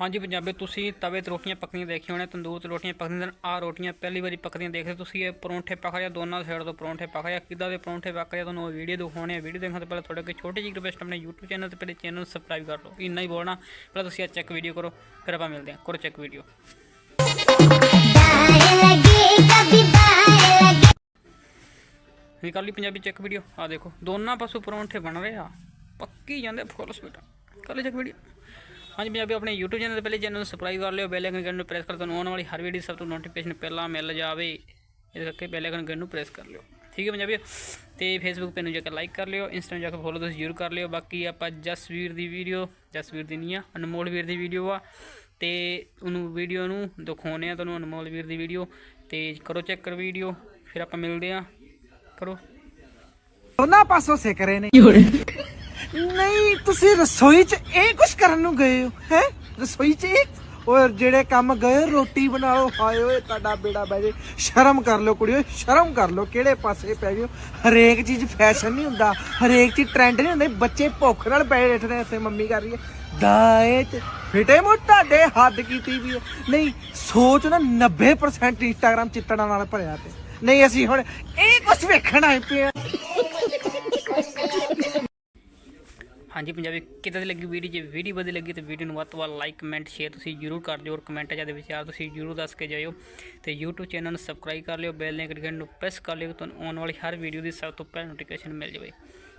ਹਾਂਜੀ ਪੰਜਾਬੀ ਤੁਸੀਂ ਤਵੇ ਤੇ ਰੋਟੀਆਂ ਪੱਕਦੀਆਂ ਦੇਖੀਆਂ ਹੋਣੇ ਤੰਦੂਰ ਤੇ ਰੋਟੀਆਂ ਪੱਕਦੀਆਂ ਆ ਰੋਟੀਆਂ ਪਹਿਲੀ ਵਾਰੀ ਪੱਕਦੀਆਂ ਦੇਖਦੇ ਤੁਸੀਂ, ਇਹ ਪਰੌਂਠੇ ਪੱਕ ਰਿਹਾ ਦੋਨਾਂ ਸਾਈਡ ਤੋਂ ਪਰੌਂਠੇ ਪੱਕ ਰਿਹਾ ਕਿੱਦਾਂ ਦੇ ਪਰੌਂਠੇ ਪੱਕ ਰਿਹਾ ਤੁਹਾਨੂੰ ਵੀਡੀਓ ਦਿਖਾਉਣੇ ਆ ਵੀਡੀਓ ਦੇਖਣ ਤੋਂ ਪਹਿਲਾਂ ਤੁਹਾਡੇ ਕੋਲ ਛੋਟੀ ਜਿਹੀ ਰਿਕਵੈਸਟ ਆਪਣੇ YouTube ਚੈਨਲ ਤੇ ਪਹਿਲੇ ਚੈਨਲ ਨੂੰ ਸਬਸਕ੍ਰਾਈਬ ਕਰ ਲਓ, ਇੰਨਾ ਹੀ ਬੋਲਣਾ, ਪਹਿਲਾਂ ਤੁਸੀਂ ਆ ਚੈੱਕ ਵੀਡੀਓ ਕਰੋ, ਫਿਰ ਆਪਾਂ ਮਿਲਦੇ ਹਾਂ, ਕਰੋ ਚੈੱਕ ਵੀਡੀਓ ਵੀ ਕਰ ਪੰਜਾਬੀ ਚੈੱਕ ਵੀਡੀਓ ਆ ਦੇਖੋ, ਦੋਨਾਂ ਪਾਸੋਂ ਪਰੌਂਠੇ ਬਣ ਰਹੇ ਆ, ਪੱਕੀ ਜਾਂਦੇ ਫੁੱਲ ਸਪੀਡ ਕਰ ਲਈ ਚੈੱਕ ਵੀਡੀਓ ਹਾਂਜੀ ਪੰਜਾਬੀ ਆਪਣੇ YouTube ਚੈਨਲ ਤੇ ਪਹਿਲੇ ਚੈਨਲ ਨੂੰ ਸਬਸਕ੍ਰਾਈਬ ਕਰ ਲਿਓ ਬੈਲ ਆਈਕਨ ਨੂੰ ਪ੍ਰੈਸ ਕਰ ਤੁਹਾਨੂੰ ਆਉਣ ਵਾਲੀ ਹਰ ਵੀਡੀਓ ਸਭ ਤੋਂ ਨੋਟੀਫਿਕੇਸ਼ਨ ਪਹਿਲਾਂ ਮਿਲ ਜਾਵੇ। ਇਸ ਕਰਕੇ ਬੈਲ ਆਈਕਨ ਨੂੰ ਪ੍ਰੈਸ ਕਰ ਲਿਓ। ਠੀਕ ਹੈ ਪੰਜਾਬੀ ਤੇ ਫੇਸਬੁੱਕ ਪੇਜ ਨੂੰ ਜਾ ਕੇ ਲਾਈਕ ਕਰ ਲਿਓ ਇੰਸਟਾ ਜਾ ਕੇ ਫੋਲੋ ਤੁਸੀਂ ਜ਼ਰੂਰ ਕਰ ਲਿਓ। ਬਾਕੀ ਆਪਾਂ ਜਸਵੀਰ ਦੀ ਵੀਡੀਓ ਜਸਵੀਰ ਦੀ ਨਹੀਂ ਆ ਅਨਮੋਲ ਵੀਰ ਦੀ ਵੀਡੀਓ ਆ। ਤੇ ਉਹਨੂੰ ਵੀਡੀਓ ਨੂੰ ਦਿਖਾਉਣੇ ਆ ਤੁਹਾਨੂੰ ਅਨਮੋਲ ਵੀਰ ਦੀ ਵੀਡੀਓ ਤੇ ਕਰੋ ਚੈੱਕ ਕਰ ਵੀਡੀਓ ਫਿਰ ਆਪਾਂ ਮਿਲਦੇ ਆ ਕਰੋ। ਦੋਨਾਂ ਪਾਸੋਂ ਸਿੱਖ ਰਹੇ ਨੇ। ਨਹੀਂ, ਤੁਸੀਂ ਰਸੋਈ 'ਚ ਇਹ ਕੁਝ ਕਰਨ ਨੂੰ ਗਏ ਹੋ? ਹੈ? ਰਸੋਈ 'ਚ ਇਹ? ਓਏ, ਜਿਹੜੇ ਕੰਮ ਗਏ, ਰੋਟੀ ਬਣਾਓ ਲਓ ਹਾਏ ਓਏ, ਤੁਹਾਡਾ ਬੇੜਾ ਬਹਿ ਜੇ। ਸ਼ਰਮ ਕਰ ਲਓ ਕੁੜੀਓ ਸ਼ਰਮ ਕਰ ਲਓ, ਕਿਹੜੇ ਪਾਸੇ ਪੈ ਗਏ ਹਰੇਕ ਚੀਜ਼ ਫੈਸ਼ਨ ਨਹੀਂ ਹੁੰਦਾ, ਹਰੇਕ ਚੀਜ਼ ਟ੍ਰੈਂਡ ਨਹੀਂ ਹੁੰਦਾ, ਬੱਚੇ ਭੁੱਖ ਨਾਲ ਪੈ ਬੈਠੇ ਨੇ ਮੰਮੀ ਕਰ ਰਹੀ ਹੈ। ਦਾਏ ਚ ਫਿਟੇ ਮੋ ਤੁਹਾਡੇ ਹੱਦ ਕੀਤੀ ਵੀ ਹੈ। ਨਹੀਂ, ਸੋਚ ਨਾ 90% ਇੰਸਟਾਗ੍ਰam ਚਿੱਤੜਾਂ ਨਾਲ ਭਰਿਆ ਤੇ ਨਹੀਂ, ਅਸੀਂ ਹੁਣ ਇਹ ਕੁਝ ਵੇਖਣ ਆਏ ਪਏ ਆ ਹਾਂਜੀ, ਪੰਜਾਬੀ ਕਿੱਦਾਂ ਦੀ ਲੱਗੀ ਵੀਡੀਓ? ਜੇ ਵੀਡੀਓ ਵਧੀਆ ਲੱਗੀ ਤਾਂ ਵੀਡੀਓ ਨੂੰ ਵੱਧ ਤੋਂ ਵੱਧ ਲਾਈਕ ਕਮੈਂਟ ਸ਼ੇਅਰ ਤੁਸੀਂ ਜਰੂਰ ਕਰ ਦਿਓ ਔਰ ਕਮੈਂਟ ਦੇ ਵਿਚਾਰ ਤੁਸੀਂ ਜਰੂਰ ਦੱਸ ਕੇ ਜਾਇਓ। ਤੇ YouTube ਚੈਨਲ ਨੂੰ ਸਬਸਕ੍ਰਾਈਬ ਕਰ ਲਿਓ ਬੈਲ ਆਈਕਨ ਨੂੰ ਪ੍ਰੈਸ ਕਰ ਲਿਓ, ਤੁਹਾਨੂੰ ਆਉਣ ਵਾਲੀ ਹਰ ਵੀਡੀਓ ਦੀ ਸਭ ਤੋਂ ਪਹਿਲਾਂ ਨੋਟੀਫਿਕੇਸ਼ਨ ਮਿਲ ਜਾਵੇ।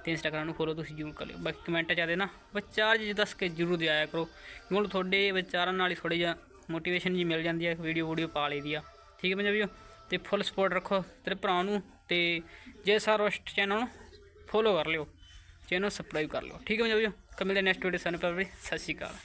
ਤੇ ਇੰਸਟਾਗ੍ਰਾਮ ਨੂੰ ਫੋਲੋ ਤੁਸੀਂ ਜਰੂਰ ਕਰ ਲਿਓ। ਬਾਕੀ ਕਮੈਂਟ ਚਾਹਦੇ ਨਾ, ਵਿਚਾਰ ਜੀ ਦੱਸ ਕੇ ਜਰੂਰ ਦਿਆਇਆ ਕਰੋ। ਕਿਉਂਕਿ ਤੁਹਾਡੇ ਵਿਚਾਰਾਂ ਨਾਲ ਹੀ ਥੋੜੀ ਜਿਹਾ ਮੋਟੀਵੇਸ਼ਨ ਜੀ ਮਿਲ ਜਾਂਦੀ ਹੈ ਵੀਡੀਓ ਵੀਡੀਓ ਪਾ ਲਈਦੀ ਆ। ਠੀਕ ਹੈ ਪੰਜਾਬੀਓ? ਤੇ ਫੁੱਲ ਸਪੋਰਟ ਰੱਖੋ ਤੇਰੇ ਭਰਾ ਨੂੰ ਤੇ ਜੇ ਸਾਰ ਰੋਸਟ ਚੈਨਲ ਨੂੰ ਫੋਲੋ ਕਰ ਲਿਓ। ਚੈਨਲ ਸਬਸਕ੍ਰਾਈਬ ਕਰ ਲਓ। ਠੀਕ ਹੈ ਪੰਜਾਬੀਓ? ਕੱਲ ਮਿਲਦੇ ਨੈਕਸਟ ਵੀਡੀਓ ਸਾਨੂੰ ਪਰ ਸਤਿ ਸ਼੍ਰੀ ਅਕਾਲ।